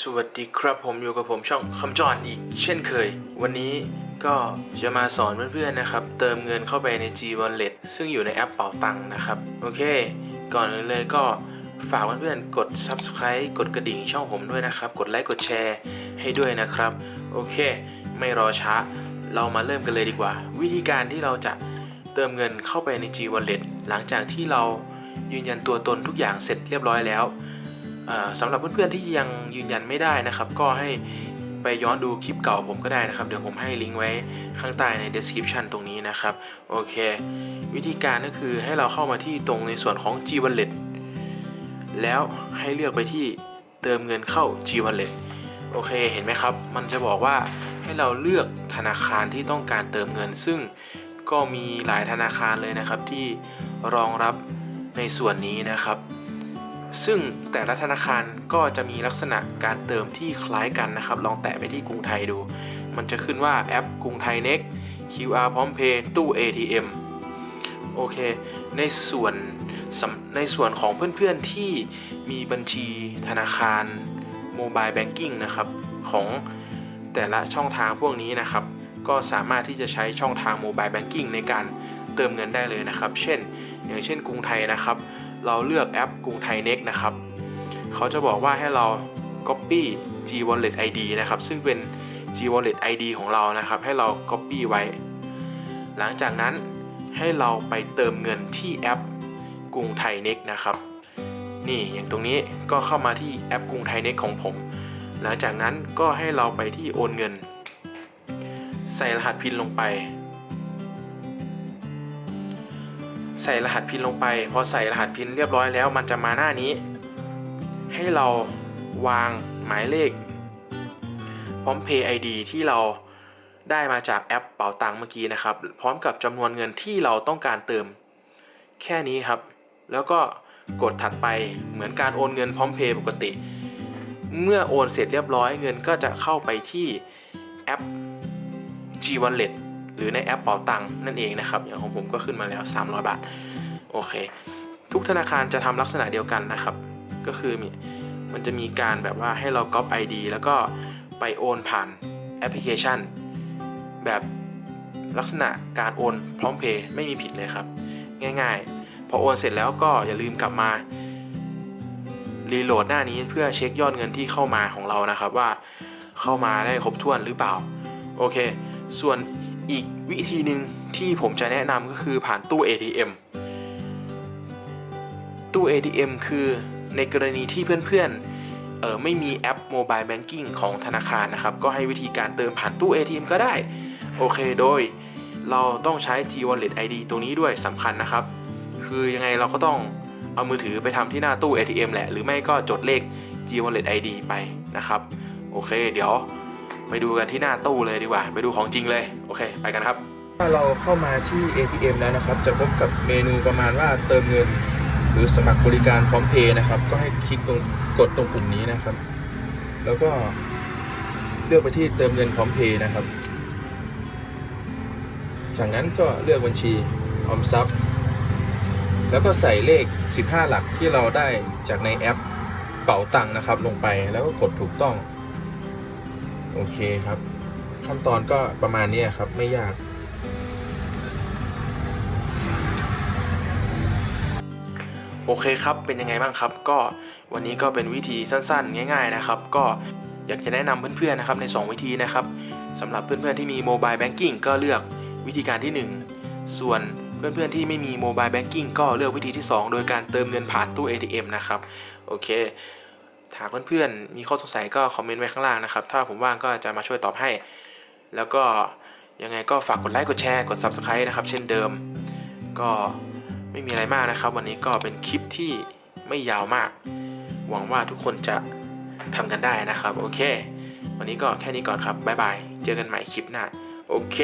สวัสดีครับผมอยู่กับผมช่องคำจรอีกเช่นเคย วันนี้ก็จะมาสอนเพื่อนๆนะครับ เติมเงินเข้าไปใน G Wallet ซึ่งอยู่ในแอปเป๋าตังค์นะครับ โอเค ก่อนอื่นเลยก็ฝากเพื่อนๆกด Subscribe กดกระดิ่งช่องผมด้วยนะครับ กดไลค์กดแชร์ให้ด้วยนะครับ โอเค ไม่รอช้า เรามาเริ่มกันเลยดีกว่า วิธีการที่เราจะเติมเงินเข้าไปใน G Wallet หลังจากที่เรายืนยันตัวตนทุกอย่างเสร็จเรียบร้อยแล้ว สำหรับเพื่อนๆที่ยังยืนยันไม่ได้นะครับ ก็ให้ไปย้อนดูคลิปเก่าผมก็ได้นะครับ เดี๋ยวผมให้ลิงก์ไว้ข้างใต้ใน description ตรงนี้นะครับ โอเค วิธีการก็คือให้เราเข้ามาที่ตรงในส่วนของ G Wallet แล้วให้เลือกไปที่เติมเงินเข้า G Wallet โอเคเห็นไหมครับ มันจะบอกว่าให้เราเลือกธนาคารที่ต้องการเติมเงิน ซึ่งก็มีหลายธนาคารเลยนะครับที่รองรับในส่วนนี้นะครับ ซึ่งแต่ละธนาคารก็จะมีลักษณะการเติมที่คล้ายกันนะครับ ลองแตะไปที่กรุงไทยดู มันจะขึ้นว่าแอปกรุงไทย Next QR พร้อมเพย์ตู้ ATM โอเค ในส่วนในส่วนของเพื่อนๆที่มีบัญชีธนาคารโมบายแบงกิ้งนะครับ ของแต่ละช่องทางพวกนี้นะครับ ก็สามารถที่จะใช้ช่องทางโมบายแบงกิ้งในการเติมเงินได้เลยนะครับ เช่น อย่างเช่นกรุงไทยนะครับ เราเลือกแอปกรุงไทย Next นะครับเขาจะบอกว่าให้เรา Copy G Wallet ID นะครับ ซึ่งเป็น G Wallet ID ของเรานะครับ ให้เรา Copy ไว้ หลังจากนั้นให้เราไปเติมเงินที่แอปกรุงไทย Next นะครับ นี่อย่างตรงนี้ก็เข้ามาที่แอปกรุงไทย Next ของผม หลังจากนั้นก็ให้เราไปที่โอนเงิน ใส่รหัสพินลงไป ใส่รหัสพินลงไป พอใส่รหัสพินเรียบร้อยแล้ว มันจะมาหน้านี้ ให้เราวางหมายเลขพร้อม Pay ID ที่เราได้มาจากแอปเป๋าตังค์เมื่อกี้นะครับ พร้อมกับจำนวนเงินที่เราต้องการเติม แค่นี้ครับ แล้วก็กดถัดไปเหมือนการโอนเงินพร้อมเพย์ปกติ เมื่อโอนเสร็จเรียบร้อยเงินก็จะเข้าไปที่แอป G Wallet หรือในแอปเป๋าตังค์นั่นเองนะครับ อย่างของผมก็ขึ้นมาแล้ว 300 บาท โอเค ทุกธนาคารจะทำลักษณะเดียวกันนะครับ ก็คือมีมันจะมีการแบบว่าให้เราก๊อป ID แล้วก็ไปโอนผ่านแอปพลิเคชัน แบบลักษณะการโอนพร้อมเพย์ไม่มีผิดเลยครับ ง่ายๆ พอโอนเสร็จแล้วก็อย่าลืมกลับมารีโหลดหน้านี้เพื่อเช็คยอดเงินที่เข้ามาของเรานะครับว่าเข้ามาได้ครบถ้วนหรือเปล่า โอเค ส่วน อีกวิธีหนึ่งที่ผมจะแนะนำก็คือผ่านตู้ ATM ตู้ ATM คือในกรณีที่เพื่อนๆเออไม่มีแอป Mobile Banking ของธนาคารนะครับ ก็ให้วิธีการเติมผ่านตู้ ATM ก็ได้ โอเคโดยเราต้องใช้ G Wallet ID ตัวนี้ด้วยสำคัญนะครับ คือยังไงเราก็ต้องเอามือถือไปทำที่หน้าตู้ ATM แหละ หรือไม่ก็จดเลข G Wallet ID ไปนะครับ โอเค เดี๋ยวไปดูกันที่หน้าตู้เลยดีกว่า ไปดูของจริงเลย เค ไปกันครับ ถ้าเราเข้ามาที่ ATM แล้วนะครับ จะพบกับเมนูประมาณว่าเติมเงิน หรือสมัครบริการพร้อมเพย์นะครับ ก็ให้คลิกตรงกดตรงปุ่มนี้นะครับ แล้วก็เลือกไปที่เติมเงินพร้อมเพย์นะครับ จากนั้นก็เลือกบัญชีออมทรัพย์ แล้วก็ใส่เลข 15 หลักที่เราได้จากในแอปเป๋าตังค์นะครับ ลงไปแล้วก็กดถูกต้อง โอเคครับ ขั้นตอนก็ประมาณนี้ครับ ไม่ยาก โอเคครับเป็นยังไงบ้างครับ ก็วันนี้ก็เป็นวิธีสั้นๆ ง่ายๆนะครับ ก็อยากจะแนะนำเพื่อนๆนะครับใน 2 วิธีนะครับสำหรับเพื่อนๆที่มีโมบายแบงกิ้งก็เลือกวิธีการที่ 1 ส่วนเพื่อนๆที่ไม่มีโมบายแบงกิ้งก็เลือกวิธีที่ 2 โดยการเติมเงินผ่านตู้ ATM นะครับ โอเคถ้าเพื่อนๆมีข้อสงสัยก็คอมเมนต์ไว้ข้างล่างนะครับ ถ้าผมว่างก็จะมาช่วยตอบให้ แล้วก็ยังไงก็ฝากกดไลค์กดแชร์กด Subscribe นะครับ เช่นเดิม ก็ไม่มีอะไรมากนะครับ วันนี้ก็เป็นคลิปที่ไม่ยาวมาก หวังว่าทุกคนจะทำกันได้นะครับ โอเค วันนี้ก็แค่นี้ก่อนครับบ๊ายบาย เจอกันใหม่คลิปหน้า โอเค